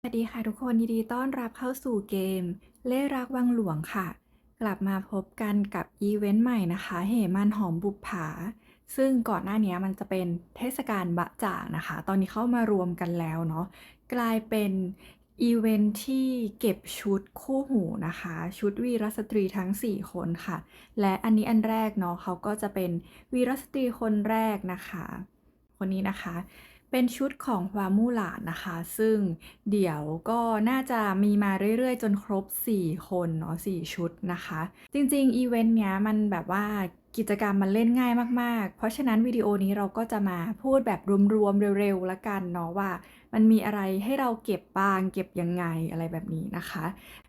สวัสดีค่ะทุกคนยินดีต้อนรับเข้าสู่เกม เล่รักวังหลวงค่ะ กลับมาพบกันกับอีเวนต์ใหม่นะคะ เหมันหอมบุปผา ซึ่งก่อนหน้านี้มันจะเป็นเทศกาลบะจ่างนะคะ ตอนนี้เข้ามารวมกันแล้วเนาะกลายเป็นอีเวนต์ที่เก็บชุดคู่หูนะคะ ชุดวีรสตรีทั้ง 4 คนค่ะ และอันนี้อันแรกเนาะเขาก็จะเป็นวีรสตรีคนแรกนะคะ คนนี้นะคะ เป็นชุดของฮวามู่หลานนะคะ ซึ่งเดี๋ยวก็น่าจะมีมาเรื่อยๆ จนครบ 4 คนเนาะ4ชุดนะคะ จริงๆ อีเวนต์เนี้ยมันแบบว่า กิจกรรมมันเล่นง่ายมากๆ เพราะฉะนั้นวิดีโอนี้เราก็จะมาพูดแบบรวมๆเร็วๆละกันเนาะว่า มันมีอะไรให้เราเก็บบ้างเก็บยังไงอะไรแบบนี้นะคะ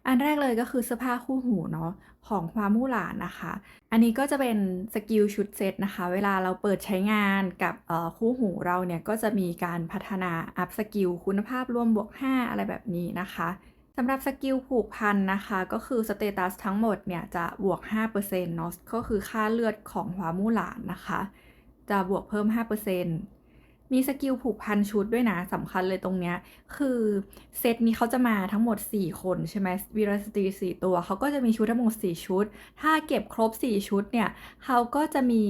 อันแรกเลยก็คือเสื้อผ้าคู่หูเนาะของฮวามู่หลานนะคะ อันนี้ก็จะเป็นสกิลชุดเซตนะคะ เวลาเราเปิดใช้งานกับคู่หูเราเนี่ยก็จะมีการพัฒนาอัพสกิลคุณภาพรวมบวก 5 อะไรแบบนี้นะคะ สำหรับสกิลผูกพันนะคะ ก็คือสเตตัสทั้งหมดเนี่ยจะบวก5%เนาะก็คือค่าเลือดของฮวมู่หลานนะคะ จะบวกเพิ่ม 5%มีสกิลผูกพันชุดด้วยนะสำคัญเลยตรงเนี้ยคือเซตนี้เขาจะมาทั้งหมด 4 คนใช่ไหมวีรสตรี4ตัวเขาก็จะมีชุดทั้งหมด 4 ชุด ถ้าเก็บครบ 4 ชุดเนี่ยเขาก็จะมี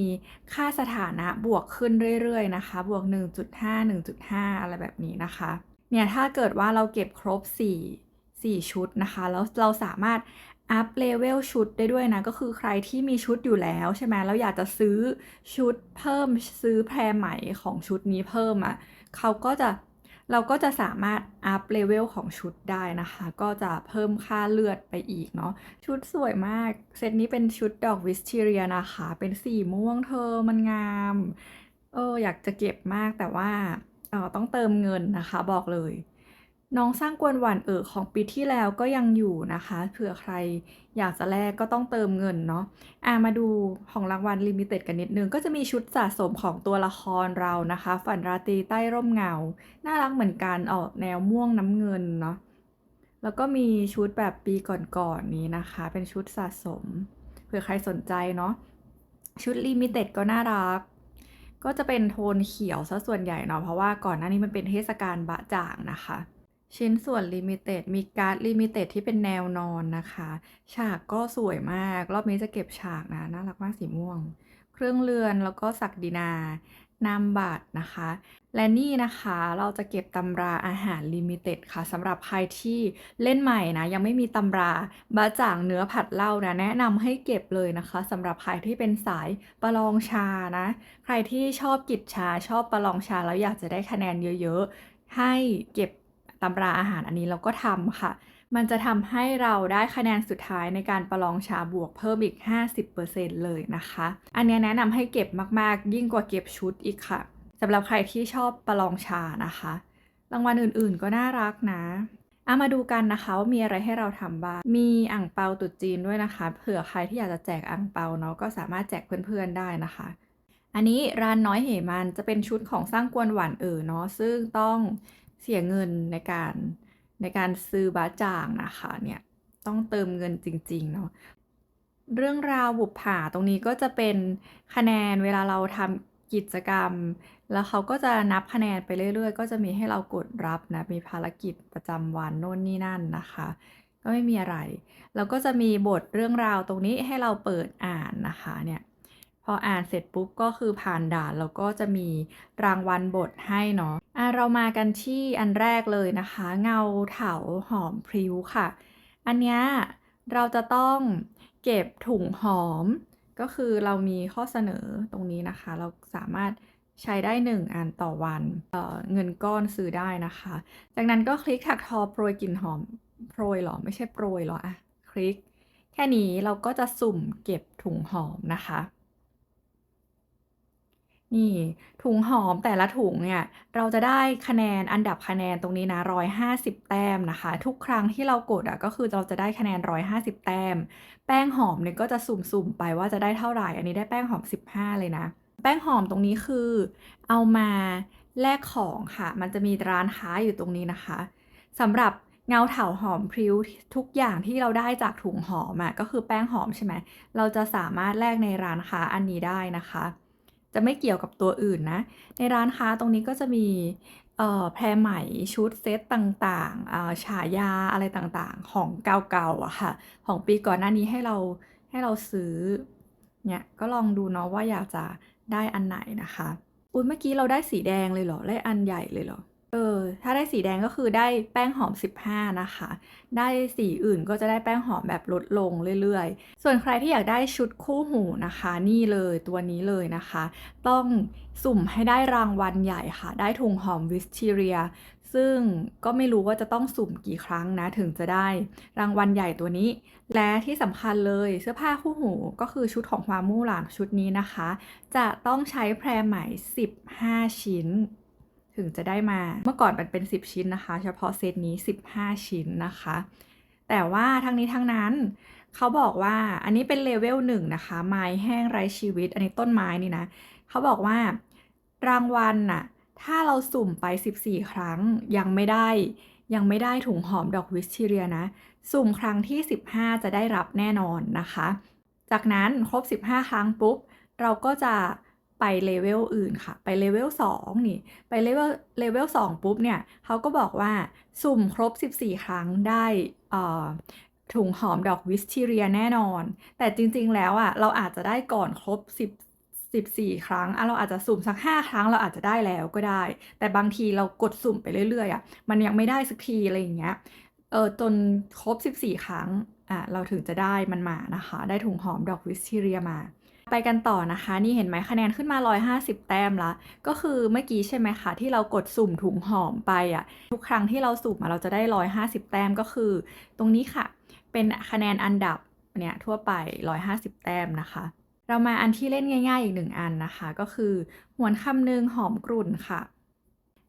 ค่าสถานะบวกขึ้นเรื่อยๆนะคะ บวก 1.5 1.5 อะไรแบบนี้นะคะเนี่ยถ้าเกิดว่าเราเก็บครบ 4 4 ชุดนะคะ แล้วเราสามารถอัพเลเวลชุดได้ด้วยนะ ก็คือใครที่มีชุดอยู่แล้วใช่ไหมแล้วอยากจะซื้อชุดเพิ่มซื้อแพรใหม่ของชุดนี้เพิ่มอะ่ะเขาก็จะเราก็จะสามารถอัพเลเวลของชุดได้นะคะ ก็จะเพิ่มค่าเลือดไปอีกเนาะชุดสวยมาก เซตนี้เป็นชุดดอกวิสเทเรียนะคะ เป็นสีม่วงเธอมันงาม เอออยากจะเก็บมากแต่ว่าเออต้องเติมเงินนะคะบอกเลย น้องสร้างกวนหวานเอ๋อของปีที่แล้วก็ยังอยู่นะคะ เผื่อใครอยากจะแลกก็ต้องเติมเงินเนาะอะมาดูของรางวัลลิมิเต็ดกันนิดนึง ก็จะมีชุดสะสมของตัวละครเรานะคะ ฝันราตรีใต้ร่มเงา น่ารักเหมือนกันออกแนวม่วงน้ำเงินเนาะ แล้วก็มีชุดแบบปีก่อนๆนนี้นะคะ เป็นชุดสะสม เผื่อใครสนใจเนาะ ชุดลิมิเต็ดก็น่ารักก็จะเป็นโทนเขียวซะส่วนใหญ่เนาะ เพราะว่าก่อนหน้านี้มันเป็นเทศกาลบะจ่างนะคะ ชิ้นส่วนลิมิเต็ดมีการ์ดลิมิเต็ดที่เป็นแนวนอนนะคะ ฉากก็สวยมาก รอบนี้จะเก็บฉากนะ น่ารักมากสีม่วง เครื่องเรือนแล้วก็ศักดินานามบัตรนะคะ และนี่นะคะเราจะเก็บตำราอาหารลิมิเต็ดค่ะสำหรับใครที่เล่นใหม่นะ ยังไม่มีตำราบะจ่างเนื้อผัดเหล้านะ แนะนำให้เก็บเลยนะคะสำหรับใครที่เป็นสายประลองชานะ ใครที่ชอบกิจชาชอบประลองชาแล้วอยากจะได้คะแนนเยอะ ๆ ให้เก็บ ตำราอาหารอันนี้เราก็ทำค่ะ มันจะทำให้เราได้คะแนนสุดท้ายในการประลองชาบวกเพิ่มอีก 50%เลยนะคะ อันนี้แนะนำให้เก็บมากๆ ยิ่งกว่าเก็บชุดอีกค่ะสำหรับใครที่ชอบประลองชานะคะ รางวัลอื่นๆก็น่ารักนะเอามาดูกันนะคะว่ามีอะไรให้เราทำบ้าง มีอ่างเปาตรุษจีนด้วยนะคะ เผื่อใครที่อยากจะแจกอ่างเปาเนาะก็สามารถแจกเพื่อนๆได้นะคะ อันนี้ร้านน้อยเหมันจะเป็นชุดของสร้างกวนหวานเอ๋อเนาะซึ่งต้อง เสียเงินในการในการซื้อบาจ่างนะคะเนี่ยต้องเติมเงินจริงๆเนาะเรื่องราวบุปผาตรงนี้ก็จะเป็นคะแนนเวลาเราทำกิจกรรม แล้วเขาก็จะนับคะแนนไปเรื่อยๆ ก็จะมีให้เรากดรับนะมีภารกิจประจำวันโน่นนี่นั่นนะคะ ก็ไม่มีอะไร แล้วก็จะมีบทเรื่องราวตรงนี้ให้เราเปิดอ่านนะคะเนี่ยพออ่านเสร็จปุ๊บก็คือผ่านด่านแล้วก็จะมีรางวัลบทให้เนาะ อะเรามากันที่อันแรกเลยนะคะ เงาเถาหอมพริ้วค่ะ อันเนี้ยเราจะต้องเก็บถุงหอม ก็คือเรามีข้อเสนอตรงนี้นะคะ เราสามารถใช้ได้ 1 อันต่อวันเเงินก้อนซื้อได้นะคะ จากนั้นก็คลิกถักทอโปรยกลิ่นหอมโปรยหรอไม่ใช่โปรยหรออะคลิก แค่นี้เราก็จะสุ่มเก็บถุงหอมนะคะ นี่ถุงหอมแต่ละถุงเนี่ยเราจะได้คะแนนอันดับคะแนนตรงนี้นะ150 แต้มนะคะ ทุกครั้งที่เรากดอะก็คือเราจะได้คะแนน 150 แต้ม แป้งหอมเนี่ยก็จะสุ่มๆไปว่าจะได้เท่าไหร่ อันนี้ได้แป้งหอม 15 เลยนะ แป้งหอมตรงนี้คือ เอามาแลกของค่ะ มันจะมีร้านค้าอยู่ตรงนี้นะคะสำหรับเงาเถาหอมพริ้วทุกอย่างที่เราได้จากถุงหอมอะก็คือแป้งหอมใช่ไหมเราจะสามารถแลกในร้านค้าอันนี้ได้นะคะ จะไม่เกี่ยวกับตัวอื่นนะ ในร้านค้าตรงนี้ก็จะมีแพรไหมชุดเซตต่างๆฉายาอะไรต่างๆ ของเก่าๆอะค่ะ ของปีก่อนหน้านี้ให้เราให้เราซื้อเนี่ยก็ลองดูเนาะว่าอยากจะได้อันไหนนะคะอุ้ยเมื่อกี้เราได้สีแดงเลยเหรอได้อันใหญ่เลยเหรอ เออ ถ้าได้สีแดงก็คือได้แป้งหอม 15 นะคะ ได้สีอื่นก็จะได้แป้งหอมแบบลดลงเรื่อยๆ ส่วนใครที่อยากได้ชุดคู่หูนะคะ นี่เลยตัวนี้เลยนะคะ ต้องสุ่มให้ได้รางวัลใหญ่ค่ะ ได้ถุงหอมวิสทีเรีย ซึ่งก็ไม่รู้ว่าจะต้องสุ่มกี่ครั้งนะ ถึงจะได้รางวัลใหญ่ตัวนี้ และที่สำคัญเลยเสื้อผ้าคู่หูก็คือชุดของความมู่หลานชุดนี้นะคะ จะต้องใช้แพรไหม 15 ชิ้น ถึงจะได้มา เมื่อก่อนมันเป็น 10 ชิ้นนะคะ เฉพาะเซตนี้ 15 ชิ้นนะคะ แต่ว่าทั้งนี้ทั้งนั้นเขาบอกว่าอันนี้เป็นเลเวลหนึ่งนะคะ ไม้แห้งไร้ชีวิต อันนี้ต้นไม้นี่นะเขาบอกว่ารางวัลน่ะถ้าเราสุ่มไป 14 ครั้งยังไม่ได้ ยังไม่ได้ถุงหอมดอกวิสทีเรียนะ สุ่มครั้งที่ 15 จะได้รับแน่นอนนะคะ จากนั้นครบ 15 ครั้งปุ๊บ เราก็จะ ไปเลเวลอื่นค่ะ ไปเลเวล2นี่ ไปเลเวลเลเวล2ปุ๊บเนี่ยเขาก็บอกว่าสุ่มครบ 14 ครั้งได้ถุงหอมดอกวิสทีเรียแน่นอน แต่จริงๆแล้วอะเราอาจจะได้ก่อนครบ 10 14 ครั้งอะเราอาจจะสุ่มสัก 5 ครั้งเราอาจจะได้แล้วก็ได้ แต่บางทีเรากดสุ่มไปเรื่อยๆอะมันยังไม่ได้สักทีอะไรอย่างเงี้ยเออจนครบ 14 ครั้ง อะเราถึงจะได้มันมานะคะ ได้ถุงหอมดอกวิสทีเรียมา ไปกันต่อนะคะ นี่เห็นไหมคะแนนขึ้นมา 150 แต้มละ ก็คือเมื่อกี้ใช่ไหมคะ ที่เรากดสุ่มถุงหอมไปอะทุกครั้งที่เราสุ่มอะเราจะได้ 150 แต้มก็คือ ตรงนี้ค่ะ เป็นคะแนนอันดับเนี่ยทั่วไป 150 แต้มนะคะเรามาอันที่เล่นง่ายๆอีกหนึ่งอันนะคะ ก็คือหวนคำหนึ่งหอมกรุ่นค่ะ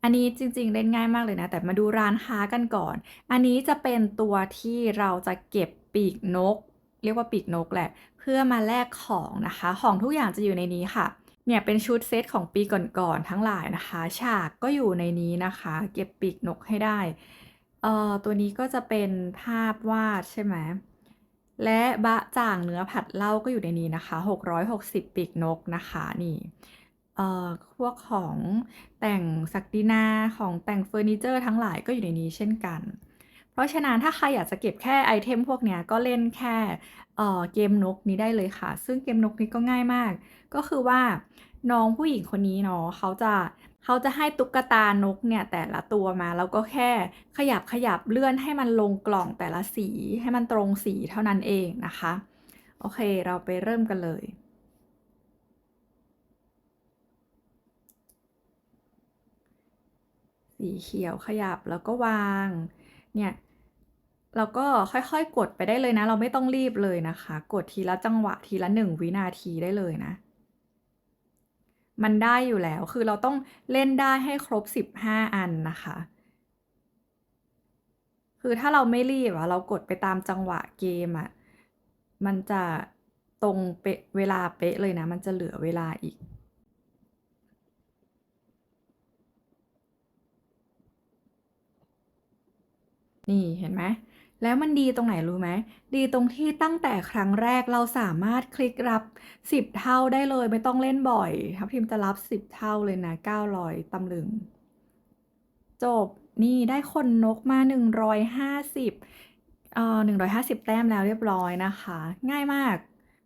อันนี้จริงๆเล่นง่ายมากเลยนะ แต่มาดูร้านค้ากันก่อน อันนี้จะเป็นตัวที่เราจะเก็บ ปีกนก เรียกว่าปีกนกแหละ เพื่อมาแลกของนะคะ ของทุกอย่างจะอยู่ในนี้ค่ะ เนี่ยเป็นชุดเซตของปีก่อนๆทั้งหลายนะคะ ฉากก็อยู่ในนี้นะคะ เก็บปีกนกให้ได้เอ่อตัวนี้ก็จะเป็นภาพวาดใช่ไหมและบะจ่างเนื้อผัดเหล้าก็อยู่ในนี้นะคะ 660 ปีกนกนะคะนี่เอ่อพวกของแต่งศักดินาของแต่งเฟอร์นิเจอร์ทั้งหลายก็อยู่ในนี้เช่นกัน เพราะฉะนั้นถ้าใครอยากจะเก็บแค่ไอเทมพวกเนี้ยก็เล่นแค่เออเกมนกนี้ได้เลยค่ะ ซึ่งเกมนกนี้ก็ง่ายมาก ก็คือว่าน้องผู้หญิงคนนี้เนาะเขาจะเขาจะให้ตุ๊กตานกเนี่ยแต่ละตัวมา แล้วก็แค่ขยับขยับเลื่อนให้มันลงกล่องแต่ละสีให้มันตรงสีเท่านั้นเองนะคะ โอเคเราไปเริ่มกันเลย สีเขียวขยับแล้วก็วาง เนี่ยเราก็ค่อยๆ กดไปได้เลยนะ เราไม่ต้องรีบเลยนะคะ กดทีละจังหวะทีละหนึ่งวินาทีได้เลยนะ มันได้อยู่แล้วคือเราต้องเล่นได้ให้ครบ 15 อันนะคะ คือถ้าเราไม่รีบอะเรากดไปตามจังหวะเกมอะมันจะตรงเป๊ะเวลาเป๊ะเลยนะ มันจะเหลือเวลาอีก นี่เห็นไหมแล้วมันดีตรงไหนรู้ไหม ดีตรงที่ตั้งแต่ครั้งแรกเราสามารถคลิกรับ 10 เท่าได้เลยไม่ต้องเล่นบ่อยทัพทิมจะรับ 10 เท่าเลยนะ 900ตำลึง จบนี่ได้คนนกมา 150เอ่อ150 แต้มแล้วเรียบร้อยนะคะ ง่ายมาก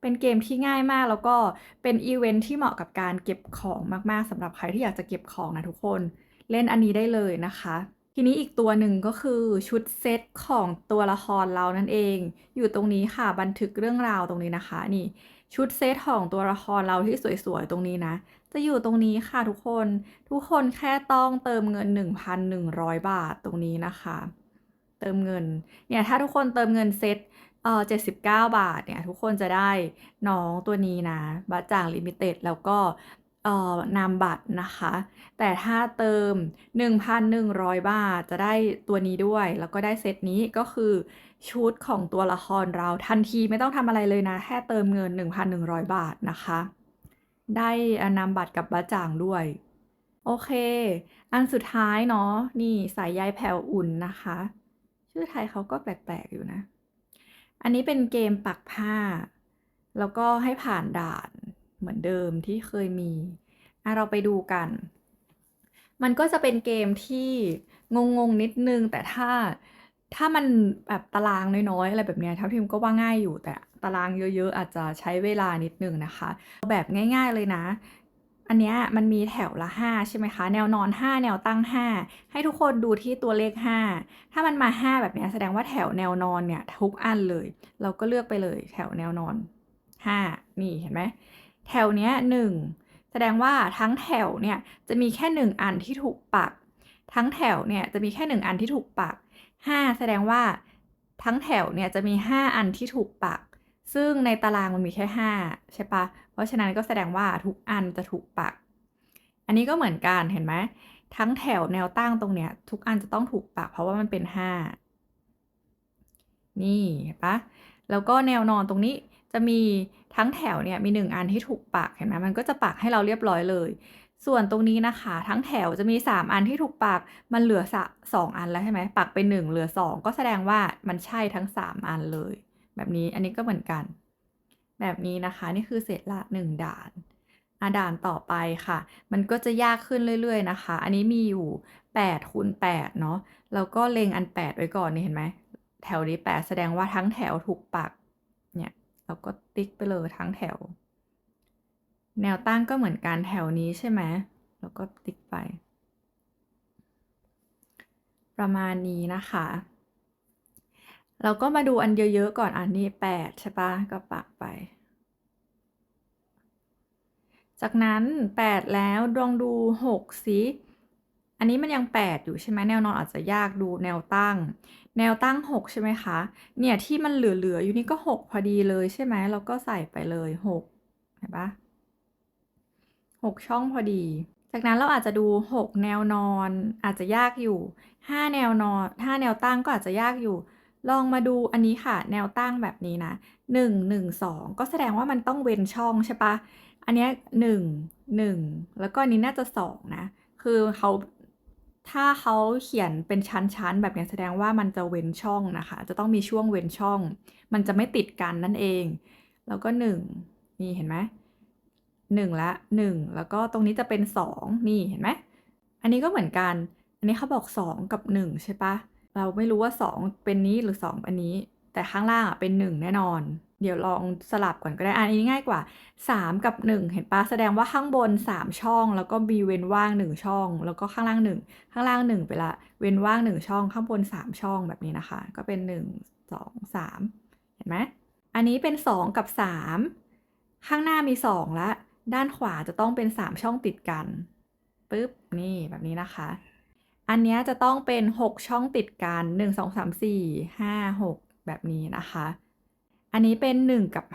เป็นเกมที่ง่ายมากแล้วก็เป็นอีเวนท์ที่เหมาะกับการเก็บของมากๆสำหรับใครที่อยากจะเก็บของนะทุกคน เล่นอันนี้ได้เลยนะคะ ทีนี้อีกตัวหนึ่งก็คือชุดเซตของตัวละครเรานั่นเอง อยู่ตรงนี้ค่ะบันทึกเรื่องราวตรงนี้นะคะ นี่ ชุดเซตของตัวละครเราที่สวยๆตรงนี้นะ จะอยู่ตรงนี้ค่ะทุกคน ทุกคนแค่ต้องเติมเงิน 1,100 บาทตรงนี้นะคะ เติมเงินเนี่ยถ้าทุกคนเติมเงินเซตเอ่อ79 บาทเนี่ยทุกคนจะได้น้องตัวนี้นะบัตจ่างลิมิเต็ดแล้วก็ นามบัตรนะคะ แต่ถ้าเติม 1,100 บาทจะได้ตัวนี้ด้วย แล้วก็ได้เซตนี้ก็คือชุดของตัวละครเราทันทีไม่ต้องทำอะไรเลยนะ แค่เติมเงิน 1,100 บาทนะคะ ได้นามบัตรกับบัตจ่างด้วย โอเค อันสุดท้ายเนาะนี่สายใยแผ่วอุ่นนะคะ ชื่อไทยเขาก็แปลกๆอยู่นะ อันนี้เป็นเกมปักผ้า แล้วก็ให้ผ่านด่าน เหมือนเดิมที่เคยมีอะเราไปดูกัน มันก็จะเป็นเกมที่งงๆนิดนึง แต่ถ้าถ้ามันแบบตารางน้อยๆอะไรแบบเนี้ยทัพทิมก็ว่าง่ายอยู่ แต่ตารางเยอะ ๆ อาจจะใช้เวลานิดนึงนะคะ แบบง่าย ๆเลยนะ อันเนี้ยมันมีแถวละ 5 ใช่ไหมคะ แนวนอน 5 แนวตั้ง 5 ให้ทุกคนดูที่ตัวเลข 5 ถ้ามันมา 5 แบบเนี้ยแสดงว่าแถวแนวนอนเนี่ยทุกอันเลย เราก็เลือกไปเลยแถวแนวนอน 5 นี่เห็นไหม แถวเนี้ย1แสดงว่าทั้งแถวเนี่ยจะมีแค่ 1 อันที่ถูกปัก ทั้งแถวเนี่ยจะมีแค่ 1 อันที่ถูกปัก 5 แสดงว่าทั้งแถวเนี่ยจะมี 5 อันที่ถูกปัก ซึ่งในตารางมันมีแค่ 5 ใช่ปะเพราะฉะนั้นก็แสดงว่าทุกอันจะถูกปัก อันนี้ก็เหมือนกันเห็นไหมทั้งแถวแนวตั้งตรงเนี้ยทุกอันจะต้องถูกปักเพราะว่ามันเป็น 5 นี่เห็นปะแล้วก็แนวนอนตรงนี้ จะมีทั้งแถวเนี่ยมี 1 อันที่ถูกปักเห็นไหมมันก็จะปักให้เราเรียบร้อยเลย ส่วนตรงนี้นะคะ ทั้งแถวจะมี 3 อันที่ถูกปักมันเหลือสองอันแล้วใช่ไหมปักไป 1 เหลือ 2 ก็แสดงว่ามันใช่ทั้ง 3 อันเลย แบบนี้อันนี้ก็เหมือนกัน แบบนี้นะคะนี่คือเสร็จละ 1 ด่านอาด่านต่อไปค่ะ มันก็จะยากขึ้นเรื่อยๆนะคะ อันนี้มีอยู่8คูณ8เนาะแล้วก็เล็งอัน 8 ไว้ก่อนนี่เห็นไหมแถวนี้ 8 แสดงว่าทั้งแถวถูกปัก เราก็ติ๊กไปเลยทั้งแถว แนวตั้งก็เหมือนกันแถวนี้ใช่ไหมแล้วก็ติ๊กไป ประมาณนี้นะคะ เราก็มาดูอันเยอะๆก่อนอันนี้8ใช่ปะก็ปักไป จากนั้น8แล้วลองดู6สิ อันนี้มันยัง 8 อยู่ใช่ไหมแนวนอนอาจจะยากดูแนวตั้ง แนวตั้ง 6 ใช่ไหมคะ เนี่ยที่มันเหลือๆอยู่นี่ก็ 6 พอดีเลยใช่ไหมเราก็ใส่ไปเลย 6 เห็นปะ6 ช่องพอดี จากนั้นเราอาจจะดู 6 แนวนอนอาจจะยากอยู่ 5 แนวนอน 5 แนวตั้งก็อาจจะยากอยู่ ลองมาดูอันนี้ค่ะ แนวตั้งแบบนี้นะ 1 1 2 ก็แสดงว่ามันต้องเว้นช่องใช่ปะอันนี้1 1 แล้วก็อันนี้น่าจะ 2 นะ คือเขา ถ้าเขาเขียนเป็นชั้นๆ แบบนี้แสดงว่ามันจะเว้นช่องนะคะ จะต้องมีช่วงเว้นช่อง มันจะไม่ติดกันนั่นเอง แล้วก็ 1 นี่เห็นไหมหนึ่งละหนึ่งแล้วก็ตรงนี้จะเป็นสองนี่เห็นไหมอันนี้ก็เหมือนกัน อันนี้เขาบอกสองกับหนึ่งใช่ปะเราไม่รู้ว่าสองเป็นนี้หรือสองอันนี้ แต่ข้างล่างอะเป็นหนึ่งแน่นอน เดี๋ยวลองสลับก่อนก็ได้อันนี้ง่ายกว่าสามกับหนึ่งเห็นปะแสดงว่าข้างบนสามช่อง แล้วก็มีเว้นว่างหนึ่งช่อง แล้วก็ข้างล่างหนึ่งข้างล่างหนึ่งไปละ เว้นว่างหนึ่งช่อง ข้างบนสามช่องแบบนี้นะคะ ก็เป็นหนึ่งสองสามเห็นไหมอันนี้เป็นสองกับสามข้างหน้ามีสองละ ด้านขวาจะต้องเป็น 3 ช่องติดกันปึ๊บนี่แบบนี้นะคะ อันนี้จะต้องเป็น 6 ช่องติดกัน 1 2 3 4 5 6 แบบนี้นะคะ อันนี้เป็น 1 กับ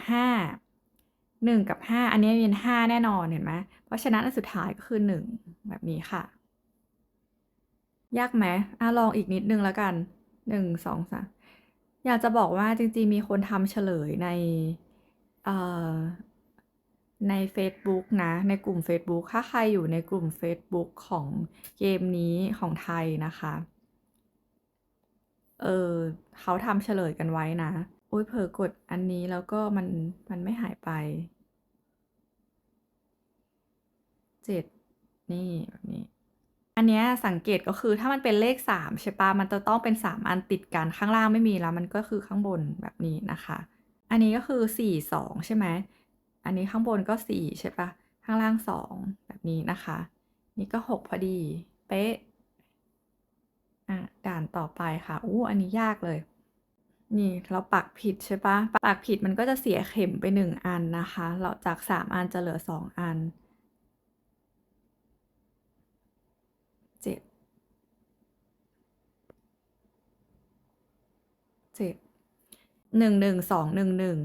5 1 กับ 5 อันนี้เป็น 5 แน่นอนเห็นไหมเพราะฉะนั้นอันสุดท้ายก็คือ 1 แบบนี้ค่ะ ยากไหมอะลองอีกนิดนึงแล้วกัน 1 2 3 อยากจะบอกว่าจริงๆ มีคนทำเฉลยในเอ่อในเฟซบุ๊กนะ ในกลุ่มเฟซบุ๊กถ้าใครอยู่ในกลุ่มเฟซบุ๊กของเกมนี้ของไทยนะคะ เออเขาทำเฉลยกันไว้นะ โอ้ยเผลอกดอันนี้แล้วก็มันมันไม่หายไปเจ็ดนี่แบบนี้ อันเนี้ยสังเกตก็คือถ้ามันเป็นเลขสามใช่ปะมันจะต้องเป็นสามอันติดกันข้างล่างไม่มีแล้ว มันก็คือข้างบนแบบนี้นะคะ อันนี้ก็คือสี่สองใช่ไหมอันนี้ข้างบนก็สี่ใช่ปะข้างล่างสองแบบนี้นะคะ นี่ก็หกพอดี เป๊ะอะด่านต่อไปค่ะอู้อันนี้ยากเลย นี่เราปักผิดใช่ปะปักผิดมันก็จะเสียเข็มไปหนึ่งอันนะคะ เราจากสามอันจะเหลือสองอันเจ็ดเจ็ดหนึ่งหนึ่งสองหนึ่งหนึ่ง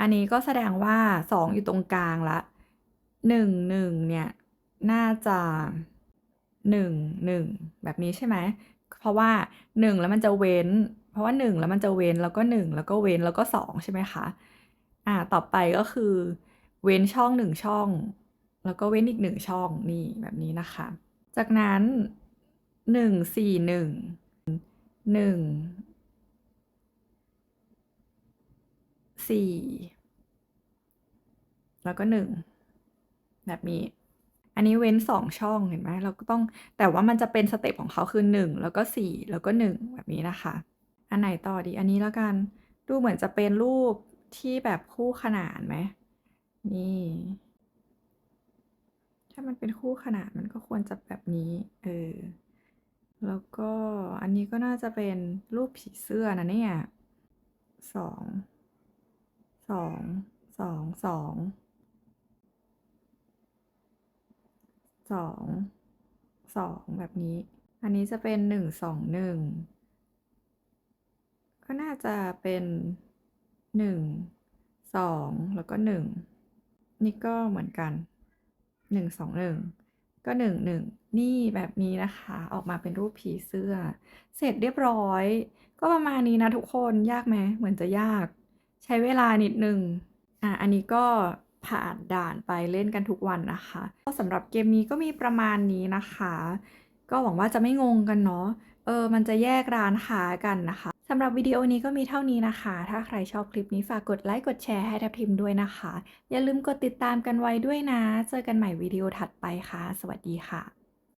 อันนี้ก็แสดงว่าสองอยู่ตรงกลางละหนึ่งหนึ่งเนี่ยน่าจะหนึ่งหนึ่งแบบนี้ใช่ไหมเพราะว่าหนึ่งแล้วมันจะเว้น เพราะว่าหนึ่งแล้วมันจะเว้นแล้วก็หนึ่งแล้วก็เว้นแล้วก็สองใช่ไหมคะอ่าต่อไปก็คือ เว้นช่องหนึ่งช่อง แล้วก็เว้นอีกหนึ่งช่องนี่แบบนี้นะคะ จากนั้นหนึ่งสี่หนึ่งหนึ่งสี่แล้วก็หนึ่งแบบนี้อันนี้เว้น 2 ช่องเห็นไหมเราก็ต้องแต่ว่ามันจะเป็นสเต็ปของเขาคือ 1 แล้วก็ 4 แล้วก็ 1 แบบนี้นะคะ อันไหนต่อดี อันนี้แล้วกัน ดูเหมือนจะเป็นรูปที่แบบคู่ขนานไหม นี่ ถ้ามันเป็นคู่ขนานมันก็ควรจะแบบนี้ เออ แล้วก็อันนี้ก็น่าจะเป็นรูปผีเสื้อนะเนี่ย2 2 2 2 2 2แบบนี้ อันนี้จะเป็น1 2 1 ก็น่าจะเป็น 1 2 แล้วก็ 1 นี่ก็เหมือนกัน 1 2 1 ก็ 1 1 นี่แบบนี้นะคะ ออกมาเป็นรูปผีเสื้อ เสร็จเรียบร้อย ก็ประมาณนี้นะทุกคนยากไหมเหมือนจะยาก ใช้เวลานิดนึงอ่าอันนี้ก็ผ่านด่านไปเล่นกันทุกวันนะคะ ก็สำหรับเกมนี้ก็มีประมาณนี้นะคะ ก็หวังว่าจะไม่งงกันเนาะ เออ มันจะแยกร้านค้ากันนะคะ สำหรับวิดีโอนี้ก็มีเท่านี้นะคะ ถ้าใครชอบคลิปนี้ฝากกดไลค์กดแชร์ให้ทับทิมด้วยนะคะ อย่าลืมกดติดตามกันไว้ด้วยนะ เจอกันใหม่วิดีโอถัดไปค่ะ สวัสดีค่ะ